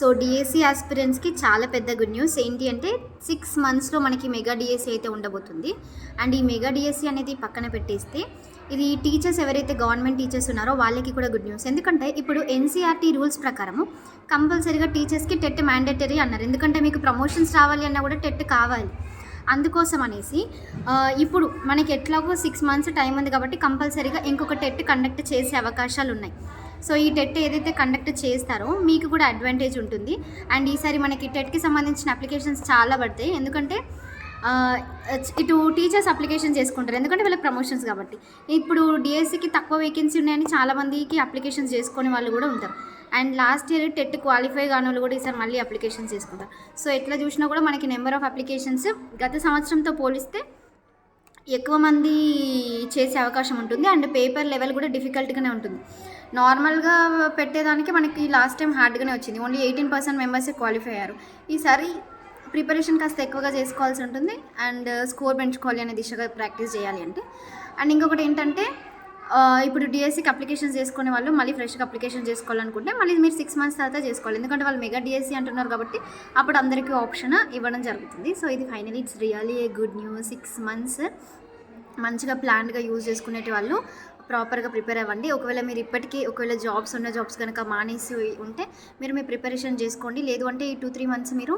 So DSC ఆస్పిరెంట్స్కి చాలా పెద్ద good news ఏంటి అంటే సిక్స్ మంత్స్లో మనకి మెగా డిఎస్సి అయితే ఉండబోతుంది. అండ్ ఈ మెగా డిఎస్సి అనేది పక్కన పెట్టేస్తే ఇది టీచర్స్ ఎవరైతే గవర్నమెంట్ టీచర్స్ ఉన్నారో వాళ్ళకి కూడా గుడ్ న్యూస్ ఎందుకంటే ఇప్పుడు ఎన్సీఆర్టీ రూల్స్ ప్రకారము కంపల్సరీగా టీచర్స్కి టెట్ మ్యాండేటరీ అన్నారు. ఎందుకంటే మీకు ప్రమోషన్స్ రావాలి అన్నా కూడా టెట్ కావాలి. అందుకోసం అనేసి ఇప్పుడు మనకి ఎట్లాగో సిక్స్ మంత్స్ టైం ఉంది కాబట్టి కంపల్సరీగా ఇంకొక టెట్ కండక్ట్ చేసే అవకాశాలు ఉన్నాయి సో ఈ టెట్ ఏదైతే కండక్ట్ చేస్తారో మీకు కూడా అడ్వాంటేజ్ ఉంటుంది. అండ్ ఈసారి మనకి టెట్కి సంబంధించిన అప్లికేషన్స్ చాలా పడతాయి. ఎందుకంటే ఇటు టీచర్స్ అప్లికేషన్ చేసుకుంటారు. ఎందుకంటే వాళ్ళకి ప్రమోషన్స్ కాబట్టి. ఇప్పుడు డిఎస్సికి తక్కువ వేకెన్సీ ఉన్నాయని చాలామందికి అప్లికేషన్స్ చేసుకునే వాళ్ళు కూడా ఉంటారు. And last year TET qualify కాని వాళ్ళు కూడా ఈసారి మళ్ళీ అప్లికేషన్స్ చేసుకుంటారు. సో ఎట్లా చూసినా కూడా మనకి నెంబర్ ఆఫ్ అప్లికేషన్స్ గత సంవత్సరంతో పోలిస్తే ఎక్కువ మంది చేసే అవకాశం ఉంటుంది. అండ్ పేపర్ లెవెల్ కూడా డిఫికల్ట్గానే ఉంటుంది. నార్మల్గా పెట్టేదానికి మనకి లాస్ట్ టైం హార్డ్గానే వచ్చింది. ఓన్లీ ఎయిటీన్ పర్సెంట్ మెంబర్సే క్వాలిఫై అయ్యారు. ఈసారి ప్రిపరేషన్ కాస్త ఎక్కువగా చేసుకోవాల్సి ఉంటుంది. అండ్ స్కోర్ పెంచుకోవాలి అనే దిశగా ప్రాక్టీస్ చేయాలి అంటే. అండ్ ఇంకొకటి ఏంటంటే ఇప్పుడు డిఎస్సికి అప్లికేషన్ చేసుకునే వాళ్ళు మళ్ళీ ఫ్రెష్గా అప్లికేషన్ చేసుకోవాలనుకుంటే మళ్ళీ మీరు సిక్స్ మంత్స్ తర్వాత చేసుకోవాలి. ఎందుకంటే వాళ్ళు మెగా డిఎస్సి అంటున్నారు కాబట్టి అప్పుడు అందరికీ ఆప్షన్ ఇవ్వడం జరుగుతుంది. సో ఇది finally it's really a good news six months మంచిగా ప్లాన్గా యూజ్ చేసుకునేటి వాళ్ళు ప్రాపర్గా ప్రిపేర్ అవ్వండి. ఒకవేళ మీరు ఇప్పటికీ ఒకవేళ జాబ్స్ ఉన్న జాబ్స్ కనుక మానేసి ఉంటే మీరు మీ ప్రిపరేషన్ చేసుకోండి. లేదు అంటే ఈ టూ త్రీ మంత్స్ మీరు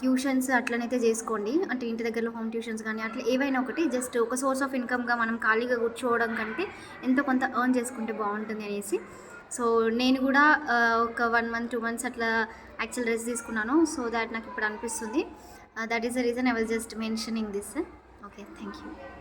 ట్యూషన్స్ అట్లనైతే చేసుకోండి. అంటే ఇంటి దగ్గరలో హోమ్ ట్యూషన్స్ కానీ అట్లా ఏవైనా ఒకటి జస్ట్ ఒక సోర్స్ ఆఫ్ ఇన్కమ్గా మనం ఖాళీగా కూర్చోవడం కంటే ఎంతో కొంత ఎర్న్ చేసుకుంటే బాగుంటుంది అనేసి. సో నేను కూడా ఒక వన్ మంత్ టూ మంత్స్ అట్లా యాక్చువల్ రెస్ట్ తీసుకున్నాను. సో దాట్ నాకు ఇప్పుడు అనిపిస్తుంది. That is the reason I was just mentioning this okay thank you